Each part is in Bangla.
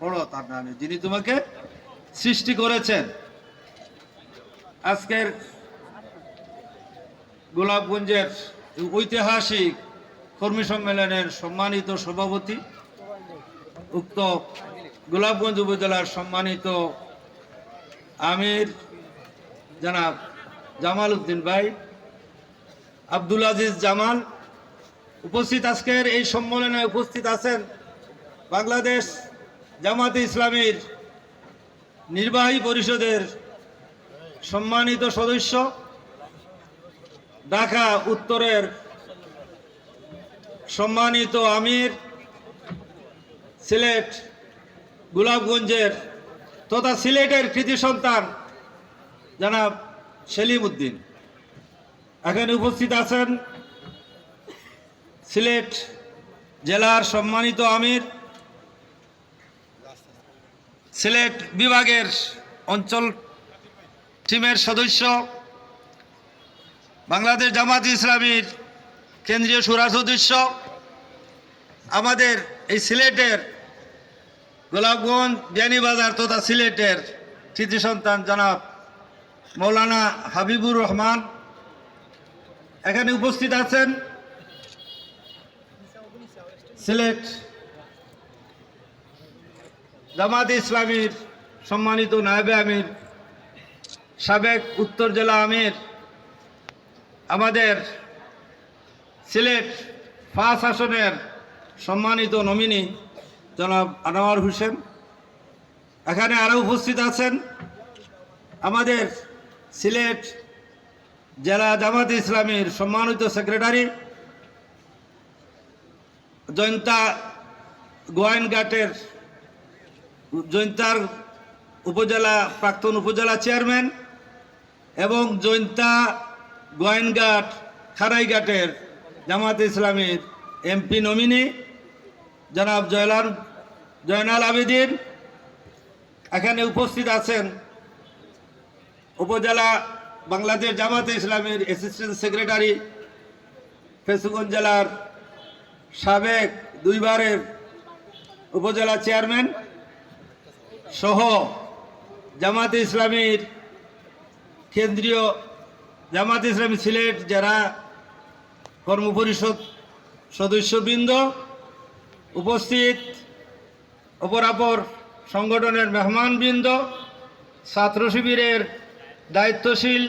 পড়ো তার নামে, যিনি তোমাকে সৃষ্টি করেছেন। আজকের গোলাপগঞ্জের ঐতিহাসিক কর্মী সম্মেলনের সম্মানিত সভাপতি, উক্ত গোলাপগঞ্জ উপজেলার সম্মানিত আমির জনাব জামাল উদ্দিন ভাই, আব্দুল আজিজ জামাল উপস্থিত আজকের এই সম্মেলনে উপস্থিত আছেন বাংলাদেশ জামাতে ইসলামীর নির্বাহী পরিষদের সম্মানিত সদস্য, ঢাকা উত্তরের সম্মানিত আমির, সিলেট গোলাপগঞ্জের তথা সিলেটের কৃতি সন্তান জনাব সেলিম উদ্দিন। এখানে উপস্থিত আছেন সিলেট জেলার সম্মানিত আমির সিলেট বিভাগের অঞ্চল টিমের সদস্য, বাংলাদেশ জামাত ইসলামীর কেন্দ্রীয় সুরা সদস্য, আমাদের এই সিলেটের গোলাপগঞ্জ বিয়ানীবাজার তথা সিলেটের কৃতি সন্তান জনাব মৌলানা হাবিবুর রহমান এখানে উপস্থিত আছেন। সিলেট জামাত ইসলামীর সম্মানিত নায়বে আমির, সাবেক উত্তর জেলা আমির, আমাদের সিলেট ফাঁস আসনের সম্মানিত নমিনি জনাব আনোয়ার হোসেন। এখানে আরও উপস্থিত আছেন আমাদের সিলেট জেলা জামাত ইসলামীর সম্মানিত সেক্রেটারি, জয়ন্তা গোয়াইনঘাটের জৈন্তার উপজেলা, প্রাক্তন উপজেলা চেয়ারম্যান এবং জৈন্তা গোয়াইনঘাট খারাইঘাটের জামাত ইসলামীর এমপি নমিনি, জনাব জয়লাল, জয়নাল আবেদিন। এখানে উপস্থিত আছেন উপজেলা বাংলাদেশ জামাতে ইসলামের অ্যাসিস্ট্যান্ট সেক্রেটারি ফেসুগঞ্জ জেলার সাবেক দুইবারের উপজেলা চেয়ারম্যান সহ জামাতে ইসলামীর কেন্দ্রীয় জামাত ইসলামী সিলেট যারা কর্মপরিষদ সদস্যবৃন্দ উপস্থিত অপরাপর সংগঠনের মেহমানবৃন্দ ছাত্র শিবিরের দায়িত্বশীল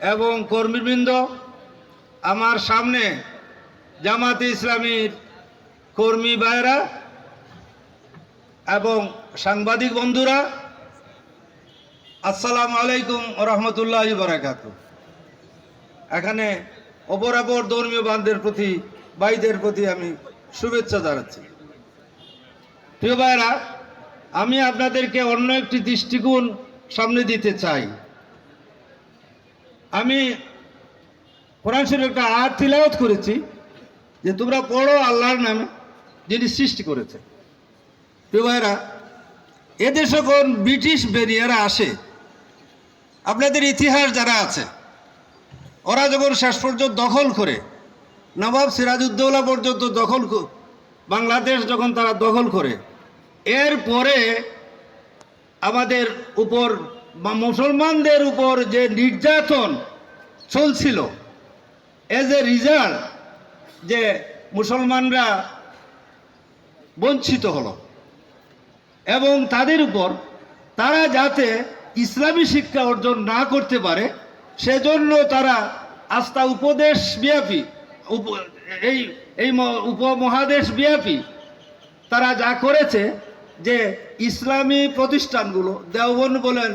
এবং কর্মীবৃন্দ, আমার সামনে জামাতে ইসলামীর কর্মী ভাইরা এবং সাংবাদিক বন্ধুরা, আসসালামু আলাইকুম রহমতুল্লাহ বারাকাত এখানে অপরাপর ধর্মীয় বান্ধের প্রতি, ভাইদের প্রতি আমি শুভেচ্ছা জানাচ্ছি। প্রিয় ভাইরা আমি আপনাদেরকে অন্য একটি দৃষ্টিকোণ সামনে দিতে চাই। আমি কোরআন একটা তিলাওয়াত করেছি যে তোমরা পড়ো আল্লাহর নামে যিনি সৃষ্টি করেছে প্রিয় ভাইরা এদেশ যখন ব্রিটিশ বেরিয়ারা আসে, আপনাদের ইতিহাস যারা আছে। ওরা যখন শেষ পর্যন্ত দখল করে, নবাব সিরাজউদ্দৌলা পর্যন্ত দখল বাংলাদেশ যখন তারা দখল করে, এর পরে আমাদের উপর বা মুসলমানদের উপর যে নির্যাতন চলছিল এজ এ রিজাল্ট যে মুসলমানরা বঞ্চিত হলো। এবং তাদের উপর তারা যাতে ইসলামী শিক্ষা অর্জন না করতে পারে, সেজন্য তারা আস্থা উপদেশ ব্যাপী এই এই উপমহাদেশ ব্যাপী তারা যা করেছে যে ইসলামী প্রতিষ্ঠানগুলো দেওবন বলেন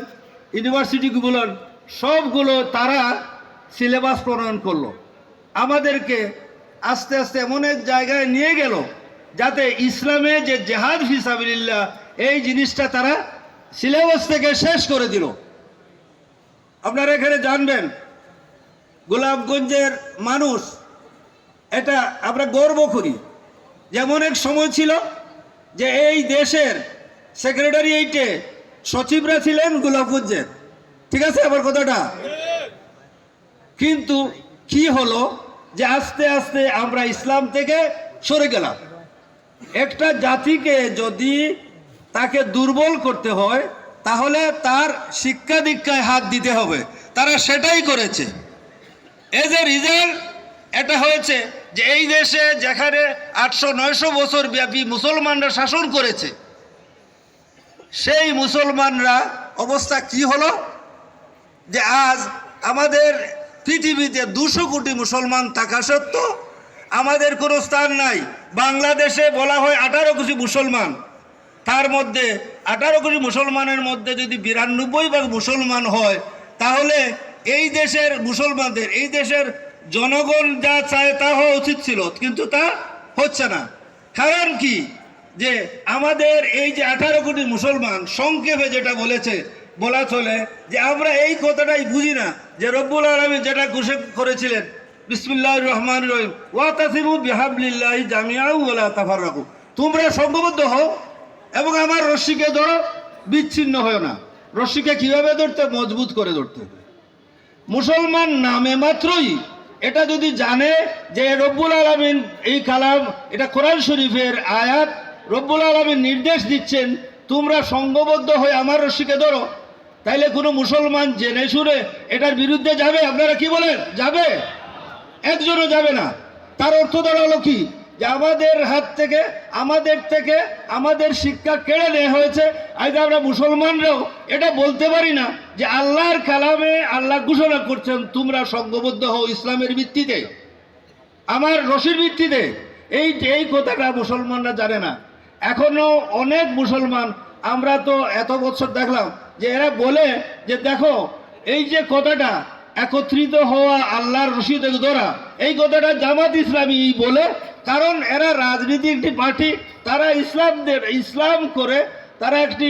ইউনিভার্সিটি বলেন সবগুলো তারা সিলেবাস প্রণয়ন করল। আমাদেরকে আস্তে আস্তে এমন এক জায়গায় নিয়ে গেল যাতে ইসলামে যে জেহাদ ফিসাবিল্লাহ এই জিনিসটা তারা সিলেবাস থেকে শেষ করে দিল। আপনারা এখানে জানবেন, গোলাপগঞ্জের মানুষ, এটা আমরা গর্ব করি। যেমন এক সময় ছিল যে এই দেশের সেক্রেটারিয়েটে সচিবরা ছিলেন গোলাপগঞ্জের। ঠিক আছে আমার কথাটা? কিন্তু কি হলো যে আস্তে আস্তে আমরা ইসলাম থেকে সরে গেলাম। একটা জাতিকে যদি তাকে দুর্বল করতে হয়, তাহলে তার শিক্ষা দীক্ষায় হাত দিতে হবে। তারা সেটাই করেছে। এজ এ রিজাল্ট এটা হয়েছে যে এই দেশে যেখানে আটশো নয়শো বছর ব্যাপী মুসলমানরা শাসন করেছে, সেই মুসলমানরা অবস্থা কি হলো? যে আজ আমাদের পৃথিবীতে দুশো কোটি মুসলমান থাকা সত্ত্বেও আমাদের কোনো স্থান নাই। বাংলাদেশে বলা হয় আঠারো কোটি মুসলমান। তার মধ্যে আঠারো কোটি মুসলমানের মধ্যে যদি বিরানব্বই ভাগ মুসলমান হয়, তাহলে এই দেশের মুসলমানদের, এই দেশের জনগণ যা চায় তা হওয়া উচিত ছিল, কিন্তু তা হচ্ছে না। কারণ কি? যে আমাদের এই যে আঠারো কোটি মুসলমান সংক্ষেপে যেটা বলেছে, বলা চলে যে আমরা এই কথাটাই বুঝি না, যে রব্বুল আলমী যেটা ঘোষণা করেছিলেন বিসমিল্লাহ রহমান রহিম, ওয়া তাসিমু বিহাবলিল্লাহি জামিয়াউ ওয়ালা তাফাররাকু। তোমরা সংঘবদ্ধ হও এবং আমার রশ্মিকে ধরো, বিচ্ছিন্ন হয় না। রশ্মিকে কীভাবে ধরতে? মজবুত করে ধরতে মুসলমান নামে মাত্রই এটা যদি জানে যে রব্বুল আলমিন এই কালাম, এটা কোরআন শরীফের আয়াত, রব্বুল আলমিন নির্দেশ দিচ্ছেন, তোমরা সঙ্গবদ্ধ হয়ে আমার রশ্মিকে ধরো। তাইলে কোনো মুসলমান জেনে শুনে এটার বিরুদ্ধে যাবে? আপনারা কি বলেন? যাবে? একজনও যাবে না। তার অর্থ দাঁড়াল কি? যে আমাদের হাত থেকে, আমাদের থেকে আমাদের শিক্ষা কেড়ে নেওয়া হয়েছে। আজ আমরা মুসলমানরাও এটা বলতে পারি না যে আল্লাহর কালামে আল্লাহ ঘোষণা করছেন, তোমরা সঙ্গবদ্ধ হও ইসলামের ভিত্তিতে। আমার রশির ভিত্তিতে। এই যে এই কথাটা মুসলমানরা জানে না। এখনও অনেক মুসলমান, আমরা তো এত বছর দেখলাম যে এরা বলে যে, দেখো, এই যে কথাটা, একত্রিত হওয়া আল্লাহর রশিদ ধরা এই কথাটা জামাত ইসলামী বলে কারণ এরা রাজনীতি একটি পার্টি, তারা ইসলামদের, ইসলাম করে, তারা একটি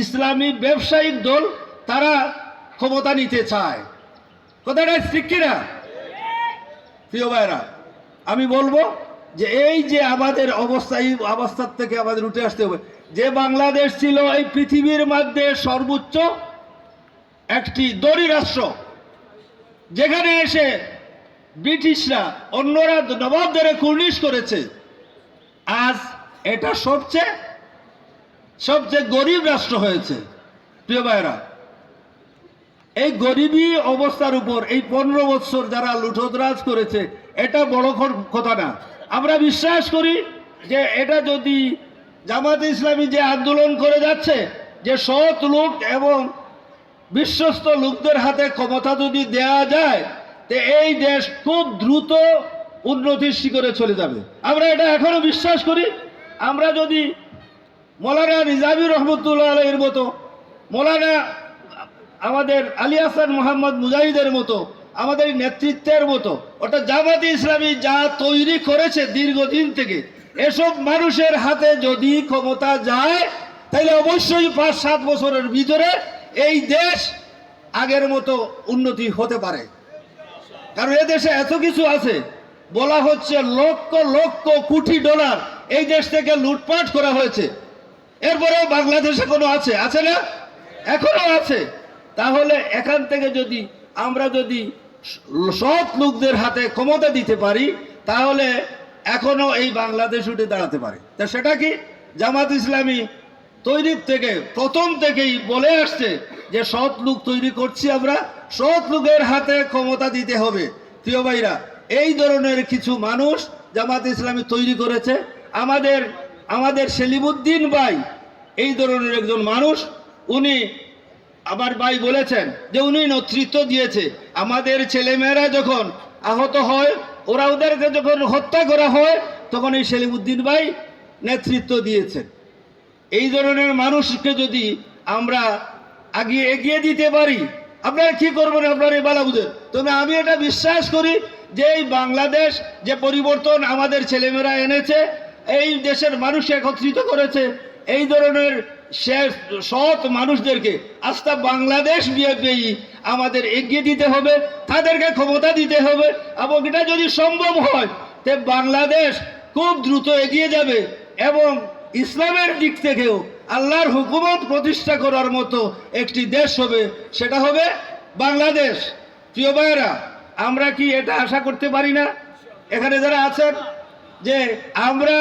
ইসলামী ব্যবসায়িক দল, তারা ক্ষমতা নিতে চায়। কথাটা ঠিক কিনা? প্রিয় ভাইরা, আমি বলব যে এই যে আমাদের অবস্থা, এই অবস্থার থেকে আমাদের উঠে আসতে হবে। যে বাংলাদেশ ছিল এই পৃথিবীর মধ্যে সর্বোচ্চ একটি দড়ি রাষ্ট্র, যেখানে এসে ব্রিটিশরা অন্যরা নবাবদের কুর্নিশ করেছে। আজ এটা সবচেয়ে সবচেয়ে গরিব রাষ্ট্র হয়েছে, প্রিয় ভাইরা এই গরিবী অবস্থার উপর এই পনেরো বৎসর যারা লুঠোদরাজ করেছে, এটা বড় কথা না। আমরা বিশ্বাস করি যে এটা যদি জামাত ইসলামী যে আন্দোলন করে যাচ্ছে, যে সৎ লোক এবং বিশ্বস্ত লোকদের হাতে ক্ষমতা যদি দেয়া যায় তে এই দেশ খুব দ্রুত উন্নতির শিখরে চলে যাবে। আমরা এটা এখনও বিশ্বাস করি। আমরা যদি মৌলানা নিজামী রহমতুল্লাহ আলহীর মতো, মৌলানা আমাদের আলী হাসান মোহাম্মদ মুজাহিদের মতো, আমাদের নেতৃত্বের মতো ওটা জামাতি ইসলামী যা তৈরি করেছে দীর্ঘদিন থেকে, এসব মানুষের হাতে যদি ক্ষমতা যায়, তাহলে অবশ্যই পাঁচ সাত বছরের ভিতরে এই দেশ আগের মতো উন্নতি হতে পারে। কারণ এদেশে এত কিছু আছে। বলা হচ্ছে লক্ষ লক্ষ কোটি ডলার এই দেশ থেকে লুটপাট করা হয়েছে। এরপরেও বাংলাদেশে কোনো আছে? আছে না? এখনও আছে। তাহলে এখান থেকে যদি আমরা যদি সৎ লোকদের হাতে ক্ষমতা দিতে পারি, তাহলে এখনও এই বাংলাদেশ উঠে দাঁড়াতে পারে। তা সেটা কি? জামাত ইসলামী তৈরির থেকে, প্রথম থেকেই বলে আসছে যে সৎ লোক তৈরি করছি আমরা। সৎ লোকের হাতে ক্ষমতা দিতে হবে। প্রিয় ভাইরা, এই ধরনের কিছু মানুষ জামাত ইসলামী তৈরি করেছে। আমাদের আমাদের সেলিমুদ্দিন ভাই, এই ধরনের একজন মানুষ, উনি আমার ভাই বলেছেন যে উনি নেতৃত্ব দিয়েছে। আমাদের ছেলেমেয়েরা যখন আহত হয়, ওরা ওদেরকে যখন হত্যা করা হয়, তখন এই সেলিমুদ্দিন ভাই নেতৃত্ব দিয়েছেন। এই ধরনের মানুষকে যদি আমরা আগিয়ে এগিয়ে দিতে পারি আপনারা কি করবেন আপনার এই বালা বুঝে তবে আমি এটা বিশ্বাস করি যে এই বাংলাদেশ যে পরিবর্তন আমাদের ছেলেমেয়েরা এনেছে, এই দেশের মানুষ একত্রিত করেছে, এই ধরনের শেষ সৎ মানুষদেরকে আস্থা বাংলাদেশ বিএপি আমাদের এগিয়ে দিতে হবে, তাদেরকে ক্ষমতা দিতে হবে, এবং এটা যদি সম্ভব হয়, তে বাংলাদেশ খুব দ্রুত এগিয়ে যাবে, এবং ইসলামের দিক থেকেও আল্লাহর হুকুমত প্রতিষ্ঠা করার মতো একটি দেশ হবে, সেটা হবে বাংলাদেশ। প্রিয় ভাইয়েরা, আমরা কি এটা আশা করতে পারি না? এখানে যারা আছেন, যে আমরা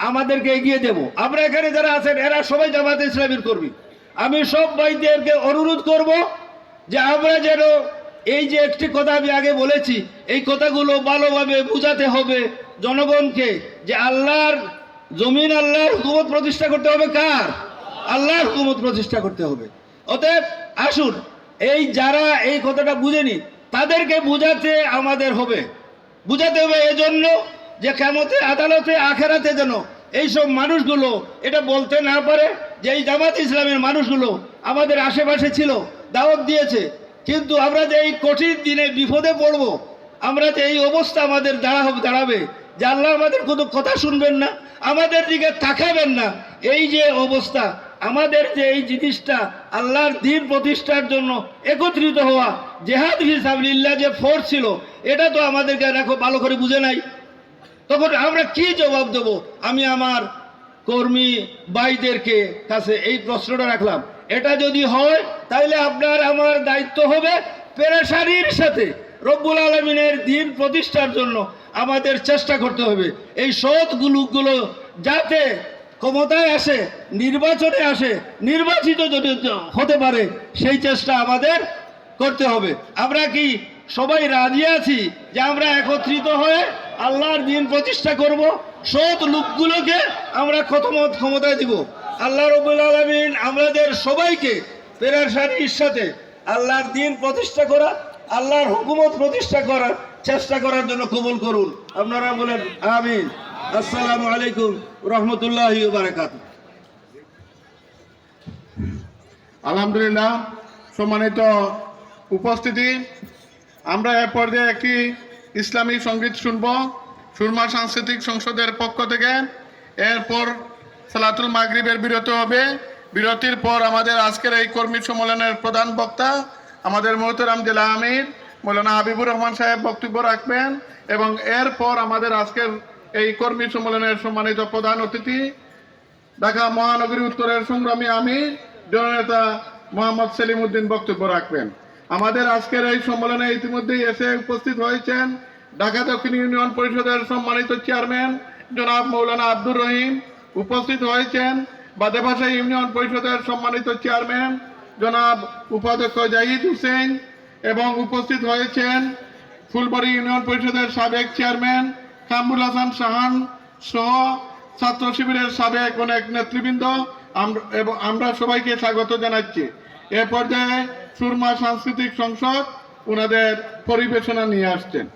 আমাদেরকে এগিয়ে দেব। আমরা এখানে যারা আছেন, এরা সবাই জামাতে ইসলামের কর্মী। আমি সব ভাইদেরকে অনুরোধ করব যে আমরা যেন এই যে একটি কথা আমি আগে বলেছি, এই কথাগুলো ভালোভাবে বুঝাতে হবে জনগণকে, যে আল্লাহর জমিন আল্লাহর হুকুমত প্রতিষ্ঠা করতে হবে কার? আল্লাহর হুকুমত প্রতিষ্ঠা করতে হবে। অতএব আসুন, এই যারা এই কথাটা বুঝেনি, তাদেরকে বুঝাতে আমাদের হবে। বুঝাতে হবে এজন্য যে কেমতে আদালতে, আখেরাতে যেন এইসব মানুষগুলো এটা বলতে না পারে যে এই জামাত ইসলামের মানুষগুলো আমাদের আশেপাশে ছিল, দাওয়াত দিয়েছে। কিন্তু আমরা যে এই কঠিন দিনে বিপদে পড়ব, আমরা যে এই অবস্থা আমাদের দাঁড়াবে দাঁড়াবে, যে আল্লাহ আমাদের কোনো কথা শুনবেন না আমাদের দিকে তাকাবেন না। এই যে অবস্থা, আমাদের যে এই জিনিসটা আল্লাহর দিন প্রতিষ্ঠার জন্য একত্রিত হওয়া, জেহাদ হিসাবলিল্লাহ যে ফোর্স ছিল, এটা তো আমাদেরকে দেখো ভালো করে বুঝে নাই। তখন আমরা কি জবাব দেব? আমি আমার কর্মী ভাইদেরকে কাছে এই প্রশ্নটা রাখলাম। এটা যদি হয় তাহলে আপনার আমার দায়িত্ব হবে পেরেশানির সাথে রব্বুল আলমিনের দিন প্রতিষ্ঠার জন্য। আমাদের চেষ্টা করতে হবে। এই সৎ গুলো যাতে ক্ষমতায় আসে, নির্বাচনে আসে, নির্বাচিত যদি হতে পারে, সেই চেষ্টা আমাদের করতে হবে। আমরা কি সবাই রাজি আছি যে আমরা একত্রিত হয়ে আল্লাহর দিন প্রতিষ্ঠা করব? সৎ লোকগুলোকে আমরা ক্ষতমত ক্ষমতায় দিব? আল্লাহ রবুল আলমিন আমাদের সবাইকে পেরাশানির সাথে আল্লাহর দিন প্রতিষ্ঠা করা, আল্লাহর হুকুমত প্রতিষ্ঠা করার চেষ্টা করার জন্য কবুল করুন। আপনারা বলেন, আমিন। আসসালামু আলাইকুম, রহমতুল্লাহ আলহামদুলিল্লাহ, সম্মানিত উপস্থিতি। আমরা এ পর্যায়ে একটি ইসলামী সংগীত শুনব, সুরমা সাংস্কৃতিক সংসদের পক্ষ থেকে। এরপর সালাতুল মাগরিবের বিরতি হবে। বিরতির পর আমাদের আজকের এই কর্মী সম্মেলনের প্রধান বক্তা আমাদের মোহতরাম জেলা আমির মৌলানা হাবিবুর রহমান সাহেব বক্তব্য রাখবেন এবং এরপর আমাদের আজকের এই কর্মী সম্মেলনের সম্মানিত প্রধান অতিথি, ঢাকা মহানগরী উত্তরের সংগ্রামী আমি জননেতা মোহাম্মদ সেলিম উদ্দিন বক্তব্য রাখবেন। আমাদের আজকের এই সম্মেলনে ইতিমধ্যেই এসে উপস্থিত হয়েছেন ঢাকা দক্ষিণ ইউনিয়ন পরিষদের সম্মানিত চেয়ারম্যান জনাব মৌলানা আব্দুর রহিম। উপস্থিত হয়েছেন বাদেভাষা ইউনিয়ন পরিষদের সম্মানিত চেয়ারম্যান জনাব উপাধ্যক্ষ জাহিদ হুসেন। এবং উপস্থিত হয়েছেন ফুলবাড়ি ইউনিয়ন পরিষদের সাবেক চেয়ারম্যান কামরুল হাসান সাহান সহ ছাত্র শিবিরের সাবেক অনেক নেতৃবৃন্দ। এবং আমরা সবাইকে স্বাগত জানাচ্ছি। এ পর্যায়ে সুরমা সাংস্কৃতিক সংসদ ওনাদের পরিবেশনা নিয়ে আসছেন।